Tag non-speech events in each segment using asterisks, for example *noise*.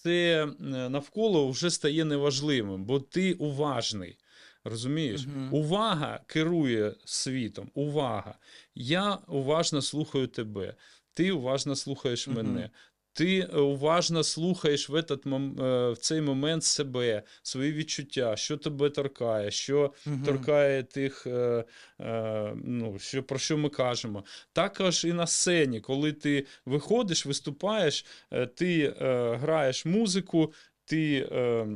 все е, навколо вже стає неважливим, бо ти уважний. Розумієш? угу. Увага керує світом. Увага. Я уважно слухаю тебе. Ти уважно слухаєш угу. мене. Ти е, уважно слухаєш в, этот, е, в цей момент себе, свої відчуття, що тебе торкає, що угу. торкає тих, е, е, ну, що, про що ми кажемо. Також і на сцені, коли ти виходиш, виступаєш, ти е, граєш музику, ти. Е,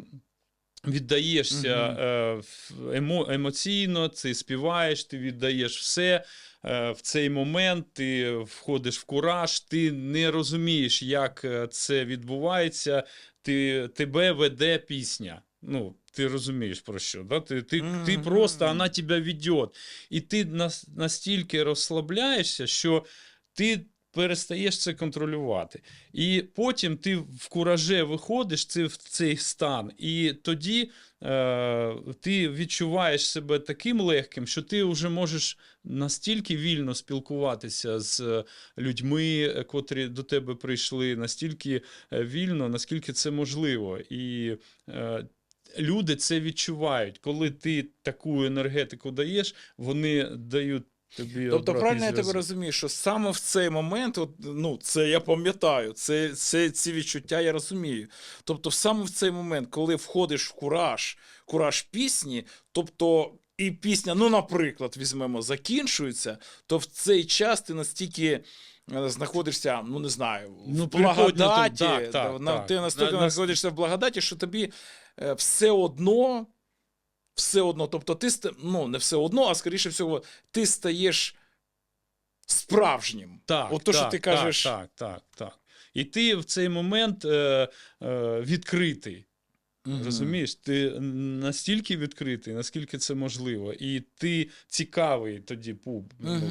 Віддаєшся е, емо, емоційно, ти співаєш, ти віддаєш все е, в цей момент, ти входиш в кураж, ти не розумієш, як е, це відбувається, ти, тебе веде пісня. Ну, ти розумієш про що. Да? Ти, ти, ти просто вона тебе веде. І ти настільки розслабляєшся, що ти перестаєш це контролювати. І потім ти в кураже виходиш це, в цей стан, і тоді е, ти відчуваєш себе таким легким, що ти вже можеш настільки вільно спілкуватися з людьми, е, котрі до тебе прийшли, настільки е, вільно, наскільки це можливо. І е, люди це відчувають. Коли ти таку енергетику даєш, вони дають тобі. Тобто, правильно я тебе розумію, що саме в цей момент, от, ну, це я пам'ятаю, це, це, ці відчуття я розумію. Тобто, саме в цей момент, коли входиш в кураж, кураж пісні, тобто. І пісня, ну, наприклад, візьмемо, закінчується, то в цей час ти настільки е, знаходишся, ну не знаю, в Ну, приходь благодаті, так, так, так. ти настільки На- на- знаходишся в благодаті, що тобі е, все одно, все одно, тобто ти ну, не все одно, а скоріше всього, ти стаєш справжнім. Так, От то, що ти кажеш. Так, так, так, так. І ти в цей момент е, е, відкритий. Мгм. Розумієш, ти настільки відкритий, наскільки це можливо, і ти цікавий тоді пуб, ну,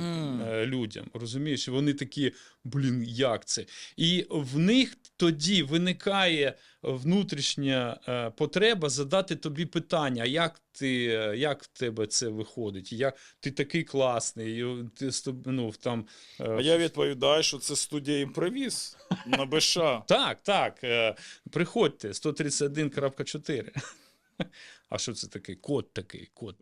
е, людям. Розумієш, І вони такі, блін, як це? І в них тоді виникає внутрішня е, потреба задати тобі питання: як ти, як в тебе це виходить? Як ти такий класний? Ти ну, там, е, А я відповідаю, що це студія імпровіз на БШ. Так, так. Приходьте 131.4. *laughs* А що це таке? Код такий, код.